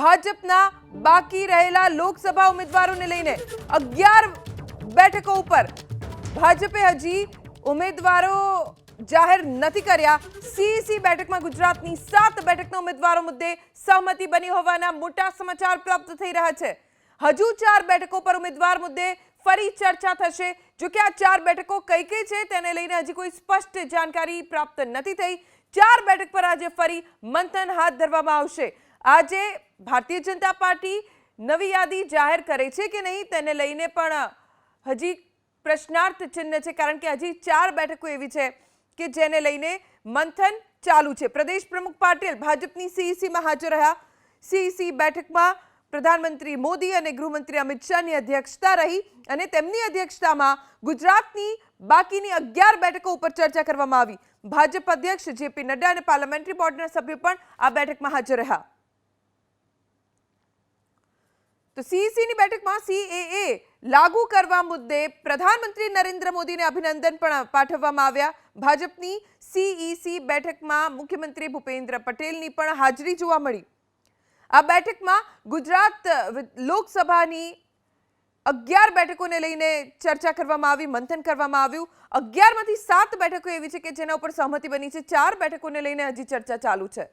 ભાજપના બાકી રહેલા લોકસભા ઉમેદવારોને લઈને અગિયાર બેઠકો ઉપર ભાજપે હજી ઉમેદવારો જાહેર નથી કર્યા. સીસી બેઠકમાં ગુજરાતની સાત બેઠકના ઉમેદવારો મુદ્દે સહમતિ બની હોવાના મોટા સમાચાર પ્રાપ્ત થઈ રહ્યા છે. હજુ ચાર બેઠકો પર ઉમેદવાર મુદ્દે ફરી ચર્ચા થશે. જો કે આ ચાર બેઠકો કઈ કઈ છે તેને લઈને હજી કોઈ સ્પષ્ટ જાણકારી પ્રાપ્ત નથી થઈ. ચાર બેઠક પર આજે ફરી મંથન હાથ ધરવામાં આવશે. આજે ભારતીય જનતા પાર્ટી નવી યાદી જાહેર કરે છે કે નહીં તેને લઈને પણ હજી પ્રશ્નાર્થ ચિહ્ન છે કારણ કે હજી ચાર બેઠકો એવી છે કે જેને લઈને મંથન ચાલુ છે. પ્રદેશ પ્રમુખ પાટીલ ભાજપની સીઈસીમાં હાજર રહ્યા. સીઈસી બેઠકમાં પ્રધાનમંત્રી મોદી અને ગૃહમંત્રી અમિત શાહની અધ્યક્ષતા રહી અને તેમની અધ્યક્ષતામાં ગુજરાતની બાકીની અગિયાર બેઠકો ઉપર ચર્ચા કરવામાં આવી. ભાજપ અધ્યક્ષ જેપી નડ્ડા અને પાર્લામેન્ટરી બોર્ડના સભ્યો પણ આ બેઠકમાં હાજર રહ્યા. તો સીઈસીની બેઠકમાં સીએએ લાગુ કરવા મુદ્દે પ્રધાનમંત્રી નરેન્દ્ર મોદીને અભિનંદન પણ પાઠવવામાં આવ્યા. ભાજપની સીઈસી બેઠકમાં મુખ્યમંત્રી ભૂપેન્દ્ર પટેલની પણ હાજરી જોવા મળી. આ બેઠકમાં ગુજરાત લોકસભાની અગિયાર બેઠકોને લઈને ચર્ચા કરવામાં આવી, મંથન કરવામાં આવ્યું. અગિયારમાંથી સાત બેઠકો એવી છે કે જેના ઉપર સહમતિ બની છે. ચાર બેઠકોને લઈને હજી ચર્ચા ચાલુ છે.